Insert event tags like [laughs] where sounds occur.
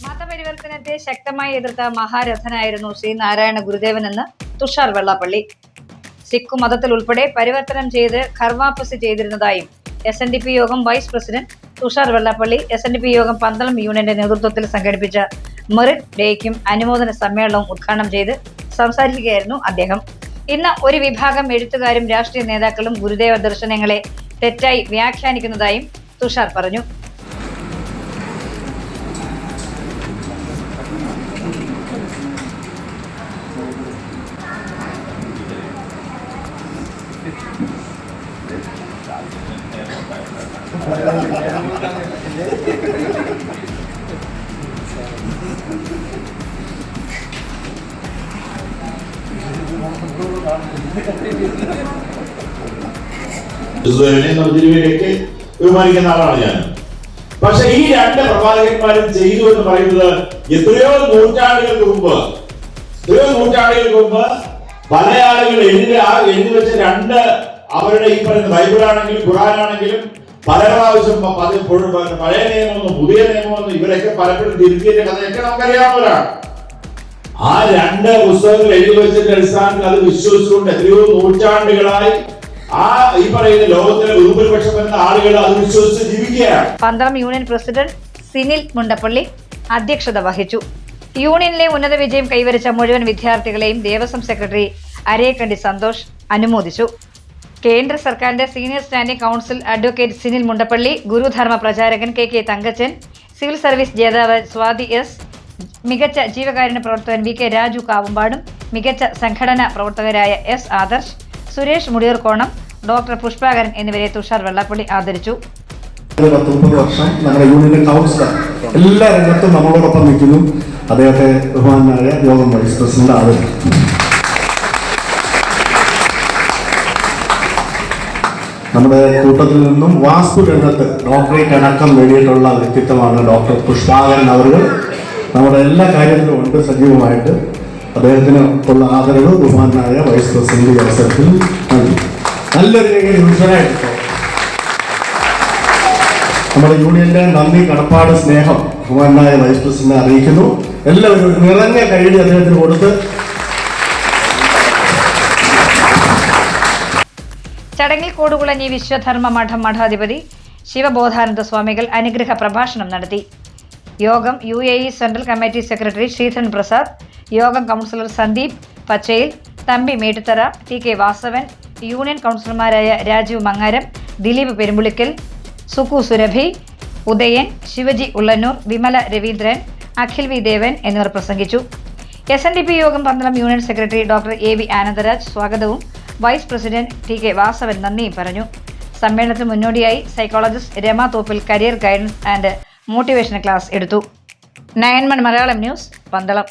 മതപരിവർത്തനത്തെ ശക്തമായി എതിർത്ത മഹാരഥനായിരുന്നു ശ്രീനാരായണ ഗുരുദേവൻ എന്ന് തുഷാർ വെള്ളാപ്പള്ളി. സിഖ് മതത്തിൽ ഉൾപ്പെടെ പരിവർത്തനം ചെയ്ത് ഖർവാപ്പസ് ചെയ്തിരുന്നതായും S N D P Yogam vice president Thushar Vellappally S N D P Yogam Pandalam യൂണിയന്റെ നേതൃത്വത്തിൽ സംഘടിപ്പിച്ച മെറിറ്റ് ഡേക്കും അനുമോദന സമ്മേളനവും ഉദ്ഘാടനം ചെയ്ത് സംസാരിക്കുകയായിരുന്നു അദ്ദേഹം. ഇന്ന് ഒരു വിഭാഗം എഴുത്തുകാരും രാഷ്ട്രീയ നേതാക്കളും ഗുരുദേവ ദർശനങ്ങളെ തെറ്റായി വ്യാഖ്യാനിക്കുന്നതായും തുഷാർ പറഞ്ഞു. ക്രിസ്തുവിനെ [laughs] നവതിരുവിലേക്ക് ബഹുമാനിക്കുന്ന ആളാണ് ഞാൻ. പക്ഷെ ഈ രണ്ട് പ്രവാചകന്മാരും ചെയ്തു എന്ന് പറയുന്നത് എത്രയോ നൂറ്റാണ്ടുകൾക്ക് മുമ്പ് എത്രയോ നൂറ്റാണ്ടുകൾക്ക് മുമ്പ് പല ആളുകൾ എഴുതി ആ രണ്ട് അവരുടെ ഈ പറയുന്ന ബൈബിളാണെങ്കിലും ഖുറാനാണെങ്കിലും പല പ്രാവശ്യം പഴയ നിയമമെന്നും പുതിയ നിയമമെന്നും ഇവരൊക്കെ പലപ്പോഴും തിരുത്തിയതിന്റെ കഥയൊക്കെ നമുക്കറിയാവുന്നവരാണ്. ആ രണ്ട് പുസ്തകങ്ങൾ എഴുതി വെച്ചതിന്റെ അടിസ്ഥാനത്തിൽ അത് വിശ്വസിച്ചുകൊണ്ട് എത്രയോ നൂറ്റാണ്ടുകളായി ആ ഈ പറയുന്ന ലോകത്തിലെ ബഹുഭൂരിപക്ഷം എന്ന ആളുകൾ അത് വിശ്വസിച്ച് ജീവിക്കുകയാണ്. പന്തളം യൂണിയൻ പ്രസിഡന്റ് സിനിൽ മുണ്ടപ്പള്ളി അധ്യക്ഷത വഹിച്ചു. യൂണിയനിലെ ഉന്നത വിജയം കൈവരിച്ച മുഴുവൻ വിദ്യാർത്ഥികളെയും ദേവസ്വം സെക്രട്ടറി അരേക്കണ്ടി സന്തോഷ് അനുമോദിച്ചു. കേന്ദ്ര സർക്കാരിന്റെ senior standing counsel advocate Sinil Mundappally Gurudharma പ്രചാരകൻ K K Thankachan civil service ജേതാവ് സ്വാതി എസ് മികച്ച ജീവകാരുണ്യ പ്രവർത്തകൻ വി കെ രാജു കാവുമ്പാടും മികച്ച സംഘടനാ പ്രവർത്തകരായ എസ് ആദർശ് സുരേഷ് മുടിയൂർക്കോണം ഡോക്ടർ പുഷ്പാകരൻ എന്നിവരെ തുഷാർ വെള്ളാപ്പള്ളി ആദരിച്ചു. വർഷം നമ്മുടെ യൂണിയൻ കൗൺസിലർ എല്ലാ രംഗത്തും നമ്മളോടൊപ്പം നിൽക്കുന്നു. അദ്ദേഹത്തെ ബഹുമാനായ യോഗം വൈസ് പ്രസിഡന്റ് ആദരിക്കും. നമ്മുടെ കൂട്ടത്തിൽ നിന്നും വാസ്തു രംഗത്ത് ഡോക്ടറേറ്റ് അടക്കം നേടിയിട്ടുള്ള വ്യക്തിത്വമാണ് ഡോക്ടർ പുഷ്പാകരൻ അവർ നമ്മുടെ എല്ലാ കാര്യത്തിലും ഉണ്ട് സജീവമായിട്ട്. അദ്ദേഹത്തിന് ഉള്ള ആദരവ് ബഹുമാനായ വൈസ് പ്രസിഡന്റ് ഈ അവസരത്തിൽ നൽകി നല്ലൊരു രീതിയിൽ മനുഷ്യനായിട്ട് നമ്മുടെ യൂണിയന്റെ നന്ദി കടപ്പാട് സ്നേഹം ബഹുമാനായ വൈസ് പ്രസിഡന്റ് അറിയിക്കുന്നു. എല്ലാവരും നിറഞ്ഞ കൈയടി അദ്ദേഹത്തിന് കൊടുത്ത് ചടങ്ങിൽ കൂടുകുളഞ്ഞി വിശ്വധർമ്മ മഠം മഠാധിപതി ശിവബോധാനന്ദ സ്വാമികൾ അനുഗ്രഹ പ്രഭാഷണം നടത്തി. Yogam U A E central committee secretary Sreedharan Prasad Yogam councillor Sandeep Pachayil Thampi Mettuthara T K Vasavan union കൗൺസിലർമാരായ രാജീവ് മങ്ങാരം ദിലീപ് പെരുമ്പുളിക്കൽ സുക്കു സുരഭി ഉദയൻ ശിവജി ഉള്ളന്നൂർ വിമല രവീന്ദ്രൻ അഖിൽ വി ദേവൻ എന്നിവർ പ്രസംഗിച്ചു. S N D P Yogam Pandalam union secretary doctor A V Anandaraj സ്വാഗതവും vice president T K Vasavan നന്ദിയും പറഞ്ഞു. സമ്മേളനത്തിന് മുന്നോടിയായി psychologist Rama Thoppil career guidance and motivation class എടുത്തു. നയൻമൺ Malayalam news Pandalam.